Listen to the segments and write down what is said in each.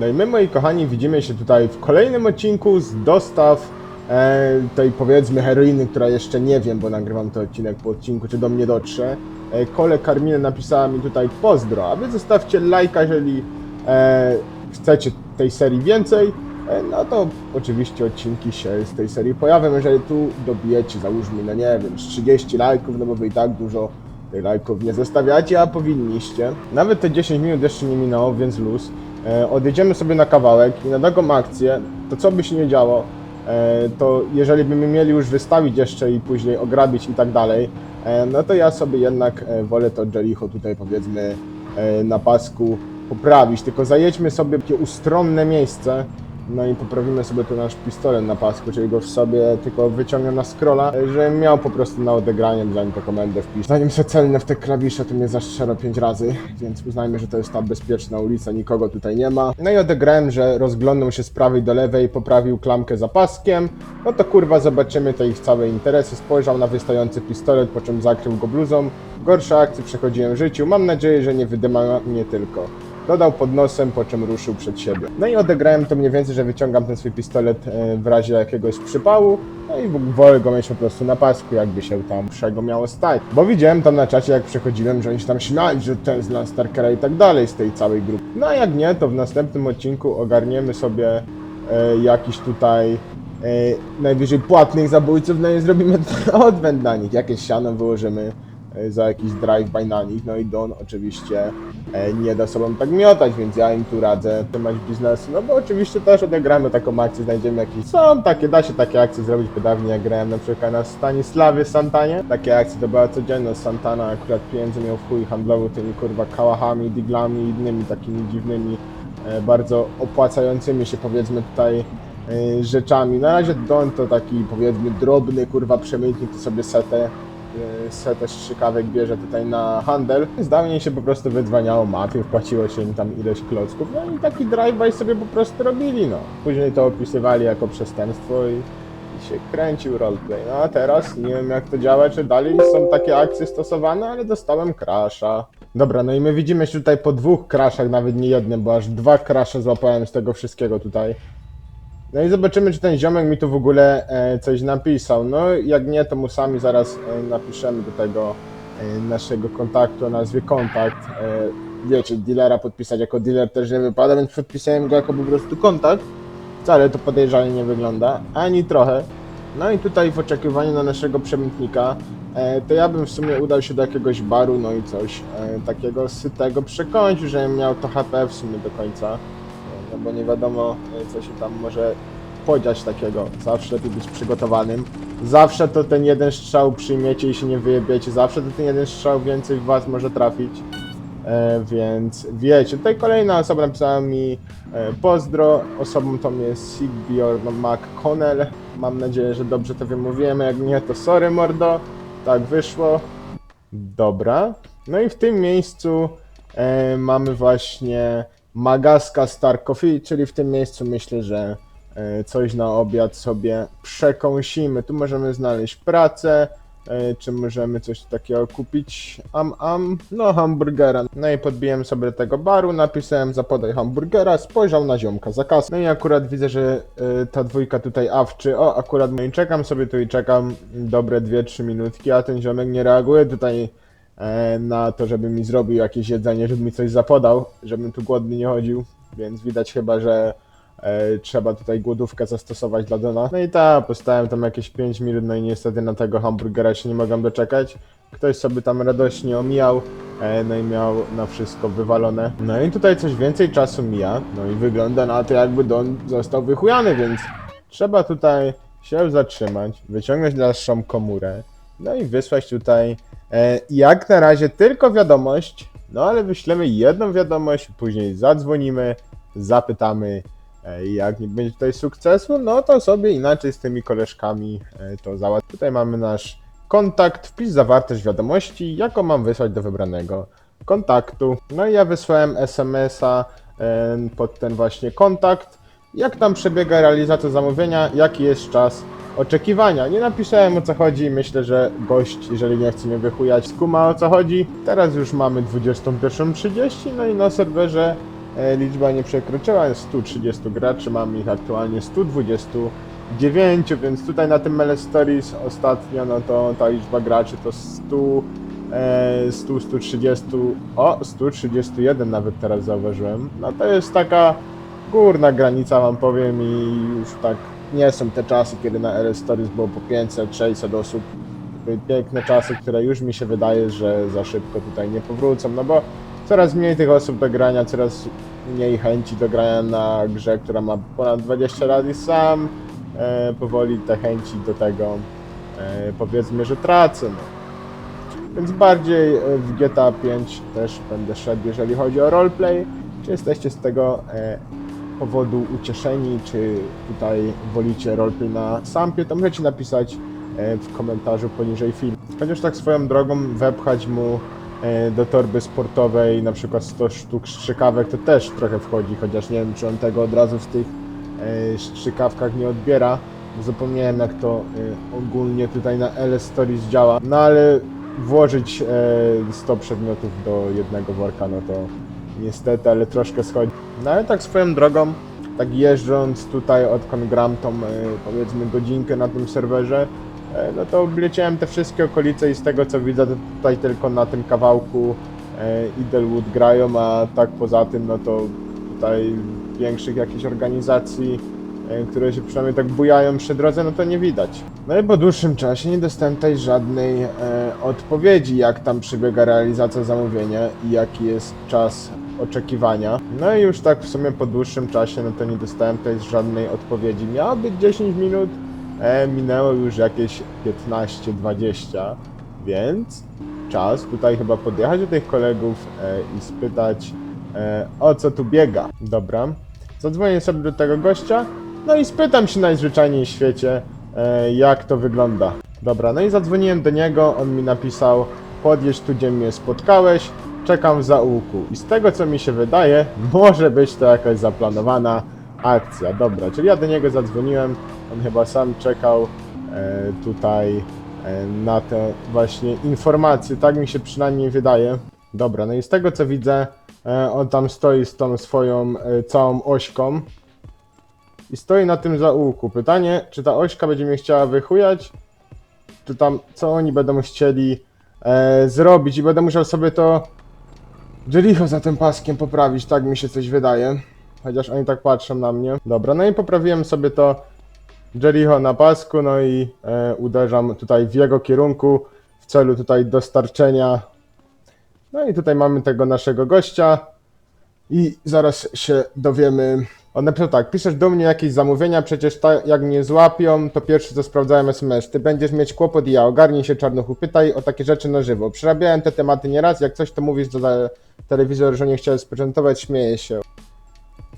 No i my, moi kochani, widzimy się tutaj w kolejnym odcinku z dostaw e, tej powiedzmy heroiny, która jeszcze nie wiem, bo nagrywam ten odcinek po odcinku, czy do mnie dotrze. E, Kole Karmina napisała mi tutaj pozdro, a wy zostawcie lajka, jeżeli e, chcecie tej serii więcej. E, no to oczywiście odcinki się z tej serii pojawią, jeżeli tu dobijecie, załóżmy, no nie wiem, z 30 lajków, no bo wy i tak dużo tych lajków nie zostawiacie, a powinniście. Nawet te 10 minut jeszcze nie minęło, więc luz. E, odjedziemy sobie na kawałek i na taką akcję, to co by się nie działo, e, to jeżeli byśmy mieli już wystawić jeszcze i później ograbić i tak dalej, e, no to ja sobie jednak wolę to Jericho tutaj powiedzmy na pasku poprawić, tylko zajedźmy sobie takie ustronne miejsce, no i poprawimy sobie tu nasz pistolet na pasku, czyli go w sobie tylko wyciągnę na scrolla, że miał po prostu na odegranie, zanim tę komendę wpiszę. Zanim se celnę w te klawisze, to mnie zastrzela 5 razy, więc uznajmy, że to jest ta bezpieczna ulica, nikogo tutaj nie ma. No i odegrałem, że rozglądał się z prawej do lewej, poprawił klamkę za paskiem, no to kurwa zobaczymy te ich całe interesy, spojrzał na wystający pistolet, po czym zakrył go bluzą. Gorsze akcje przechodziłem w życiu, mam nadzieję, że nie wydyma mnie tylko. Dodał pod nosem, po czym ruszył przed siebie. No i odegrałem to mniej więcej, że wyciągam ten swój pistolet e, w razie jakiegoś przypału. No i wolę go mieć po prostu na pasku, jakby się tam czego miało stać. Bo widziałem tam na czacie, jak przechodziłem, że oni się tam śmiali, że to jest Landstarkera i tak dalej z tej całej grupy. No a jak nie, to w następnym odcinku ogarniemy sobie e, jakiś tutaj e, najwyżej płatnych zabójców, no i zrobimy odwęd na nich. Jakieś siano wyłożymy za jakiś drive-by na nich, no i Don oczywiście e, nie da sobą tak miotać, więc ja im tu radzę trzymać biznesu, no bo oczywiście też odegramy taką akcję, znajdziemy jakieś, są takie, da się takie akcje zrobić, bo dawniej jak grałem na przykład na Stanisławie Santanie, takie akcje to była codzienność, Santana akurat pieniędzy miał w chuj, handlował tymi kurwa kałachami, diglami i innymi takimi dziwnymi, e, bardzo opłacającymi się powiedzmy tutaj e, rzeczami. Na razie Don to taki powiedzmy drobny kurwa przemytnik, to sobie setę e, setę strzykawek bierze tutaj na handel. Z dawniej się po prostu wydzwaniało mafię, wpłaciło się im tam ileś klocków, no i taki drive-by sobie po prostu robili, no. Później to opisywali jako przestępstwo i, i się kręcił roleplay. No a teraz nie wiem jak to działa, czy dalej są takie akcje stosowane, ale dostałem crasha. Dobra, no i my widzimy się tutaj po dwóch crashach, nawet nie jednym, bo aż dwa crashe złapałem z tego wszystkiego tutaj. No i zobaczymy, czy ten ziomek mi tu w ogóle e, coś napisał. No, jak nie, to mu sami zaraz e, napiszemy do tego e, naszego kontaktu o nazwie kontakt. Wiecie, dealera podpisać jako dealer też nie wypada, więc podpisałem go jako po prostu kontakt. Wcale to podejrzanie nie wygląda, ani trochę. No i tutaj w oczekiwaniu na naszego przemytnika, to ja bym w sumie udał się do jakiegoś baru, no i coś takiego sytego przekończył, żebym miał to HP w sumie do końca no bo nie wiadomo, e, co się tam może podziać takiego. Zawsze lepiej być przygotowanym. Zawsze to ten jeden strzał przyjmiecie i się nie wyjebiecie. Zawsze to ten jeden strzał więcej w was może trafić. E, więc wiecie, tutaj kolejna osoba napisała mi e, pozdro. Osobą tą jest Sigbjorn McConnell. Mam nadzieję, że dobrze to wymówiłem. Jak nie, to sorry mordo. Tak wyszło. Dobra. No i w tym miejscu e, mamy właśnie Magaska Star Coffee, czyli w tym miejscu myślę, że e, coś na obiad sobie przekąsimy. Tu możemy znaleźć pracę, e, czy możemy coś takiego kupić? Am, am, no hamburgera. No i podbiłem sobie tego baru, napisałem zapodaj hamburgera, spojrzał na ziomka za kasę. No i akurat widzę, że e, ta dwójka tutaj awczy. O, akurat no i czekam sobie tu i czekam dobre 2-3 minutki, a ten ziomek nie reaguje tutaj na to, żeby mi zrobił jakieś jedzenie, żeby mi coś zapodał, żebym tu głodny nie chodził, więc widać chyba, że e, trzeba tutaj głodówkę zastosować dla Dona. No i tak, postałem tam jakieś 5 minut, no i niestety na tego hamburgera się nie mogłem doczekać. Ktoś sobie tam radośnie omijał, e, no i miał na wszystko wywalone. No i tutaj coś więcej czasu mija, no i wygląda na to jakby Don został wychujany, więc trzeba tutaj się zatrzymać, wyciągnąć dalszą komórę, no i wysłać tutaj e, jak na razie tylko wiadomość, no ale wyślemy jedną wiadomość, później zadzwonimy, zapytamy, e, jak nie będzie tutaj sukcesu, no to sobie inaczej z tymi koleżkami e, to załatwimy. Tutaj mamy nasz kontakt, wpis zawartość wiadomości, jaką mam wysłać do wybranego kontaktu. No i ja wysłałem SMS-a e, pod ten właśnie kontakt, jak tam przebiega realizacja zamówienia, jaki jest czas oczekiwania. Nie napisałem o co chodzi, myślę, że gość, jeżeli nie chce mnie wychujać, skuma o co chodzi. Teraz już mamy 21.30, no i na serwerze e, liczba nie przekroczyła 130 graczy, mamy ich aktualnie 129, więc tutaj na tym Mele Stories ostatnio, no to ta liczba graczy to 100, e, 100, 130, o 131 nawet teraz zauważyłem, no to jest taka górna granica wam powiem i już tak nie są te czasy, kiedy na LS Stories było po 500, 600 osób. Piękne czasy, które już mi się wydaje, że za szybko tutaj nie powrócą, no bo coraz mniej tych osób do grania, coraz mniej chęci do grania na grze, która ma ponad 20 lat i sam e, powoli te chęci do tego e, powiedzmy, że tracę. No. Więc bardziej e, w GTA 5 też będę szedł, jeżeli chodzi o roleplay. Czy jesteście z tego e, powodu ucieszeni, czy tutaj wolicie roleplay na Sampie, to możecie napisać e, w komentarzu poniżej filmu. Chociaż tak swoją drogą wepchać mu e, do torby sportowej na przykład 100 sztuk strzykawek to też trochę wchodzi, chociaż nie wiem czy on tego od razu w tych e, strzykawkach nie odbiera. bo Zapomniałem jak to ogólnie tutaj na LS Stories działa, no ale włożyć e, 100 przedmiotów do jednego worka, no to niestety, ale troszkę schodzi. No ale tak swoją drogą, tak jeżdżąc tutaj odkąd gram tą e, powiedzmy godzinkę na tym serwerze, e, no to obleciałem te wszystkie okolice i z tego co widzę to tutaj tylko na tym kawałku e, Idlewood grają, a tak poza tym no to tutaj większych jakichś organizacji, e, które się przynajmniej tak bujają przy drodze, no to nie widać. No i po dłuższym czasie nie dostałem tutaj żadnej e, odpowiedzi, jak tam przebiega realizacja zamówienia i jaki jest czas oczekiwania. No i już tak w sumie po dłuższym czasie, no to nie dostałem tutaj żadnej odpowiedzi. Miało być 10 minut, e, minęło już jakieś 15-20, więc czas tutaj chyba podjechać do tych kolegów e, i spytać e, o co tu biega. Dobra, zadzwonię sobie do tego gościa, no i spytam się najzwyczajniej w świecie, e, jak to wygląda. Dobra, no i zadzwoniłem do niego, on mi napisał podjedź tu, gdzie mnie spotkałeś, czekam w zaułku. I z tego, co mi się wydaje, może być to jakaś zaplanowana akcja. Dobra, czyli ja do niego zadzwoniłem, on chyba sam czekał e, tutaj e, na te właśnie informacje, tak mi się przynajmniej wydaje. Dobra, no i z tego, co widzę, e, on tam stoi z tą swoją e, całą ośką, i stoi na tym zaułku. Pytanie, czy ta ośka będzie mnie chciała wychujać, czy tam co oni będą chcieli e, zrobić i będę musiał sobie to Jericho za tym paskiem poprawić, tak mi się coś wydaje. Chociaż oni tak patrzą na mnie. Dobra, no i poprawiłem sobie to Jericho na pasku, no i e, uderzam tutaj w jego kierunku w celu tutaj dostarczenia. No i tutaj mamy tego naszego gościa i zaraz się dowiemy. On napisał tak, piszesz do mnie jakieś zamówienia, przecież tak jak mnie złapią, to pierwszy co sprawdzałem SMS. Ty będziesz mieć kłopot i ja, ogarnij się czarnuchu, pytaj o takie rzeczy na żywo. Przerabiałem te tematy nieraz, jak coś to mówisz do te- telewizor, że nie chciałeś prezentować, śmieję się.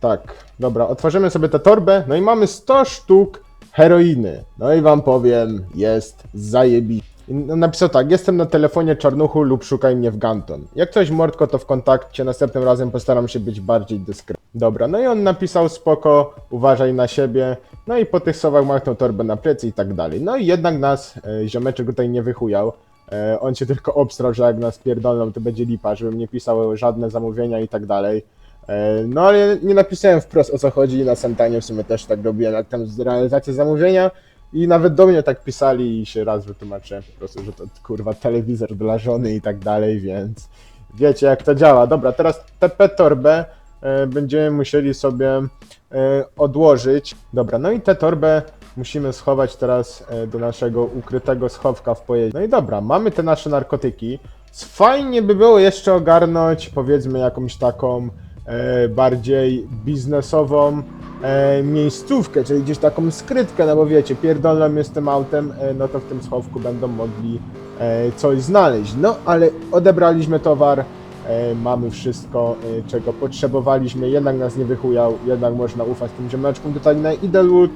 Tak, dobra, otworzymy sobie tę torbę, no i mamy 100 sztuk heroiny. No i wam powiem, jest zajebiście. Napisał tak, jestem na telefonie czarnuchu lub szukaj mnie w Ganton. Jak coś mordko, to w kontakcie, następnym razem postaram się być bardziej dyskretny. Dobra, no i on napisał spoko, uważaj na siebie, no i po tych słowach machnął torbę na plecy i tak dalej. No i jednak nas e, ziomeczek tutaj nie wychujał. E, on się tylko obstrał, że jak nas pierdolną, to będzie lipa, żebym nie pisał żadne zamówienia i tak dalej. E, No ale nie napisałem wprost o co chodzi na Santanie w sumie też tak robiłem, jak tam z realizacji zamówienia i nawet do mnie tak pisali i się raz wytłumaczyłem po prostu, że to kurwa telewizor dla żony i tak dalej, więc wiecie jak to działa. Dobra, teraz TP torbę e, będziemy musieli sobie e, odłożyć. Dobra, no i tę torbę musimy schować teraz e, do naszego ukrytego schowka w pojeździe. No i dobra, mamy te nasze narkotyki. Fajnie by było jeszcze ogarnąć powiedzmy jakąś taką bardziej biznesową e, miejscówkę, czyli gdzieś taką skrytkę, no bo wiecie, pierdolą mnie z tym autem, e, no to w tym schowku będą mogli e, coś znaleźć. No ale odebraliśmy towar, e, mamy wszystko, e, czego potrzebowaliśmy, jednak nas nie wychujał, jednak można ufać tym ziomeczkom tutaj na Idlewood.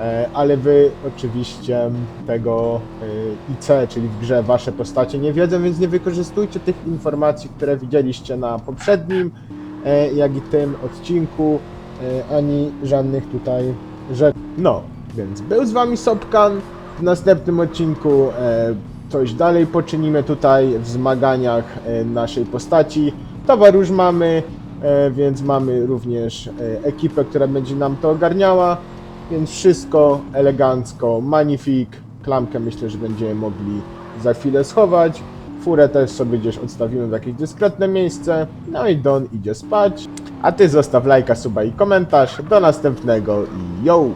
E, ale wy oczywiście tego e, IC, czyli w grze wasze postacie nie wiedzą, więc nie wykorzystujcie tych informacji, które widzieliście na poprzednim, e, jak i tym odcinku, e, ani żadnych tutaj rzeczy. No, więc był z wami Sopkan, w następnym odcinku e, coś dalej poczynimy tutaj w zmaganiach e, naszej postaci. Towar już mamy, e, więc mamy również e, ekipę, która będzie nam to ogarniała, więc wszystko elegancko, magnifik, klamkę myślę, że będziemy mogli za chwilę schować, furę też sobie gdzieś odstawimy w jakieś dyskretne miejsce, no i Don idzie spać, a ty zostaw lajka, suba i komentarz, do następnego i yo!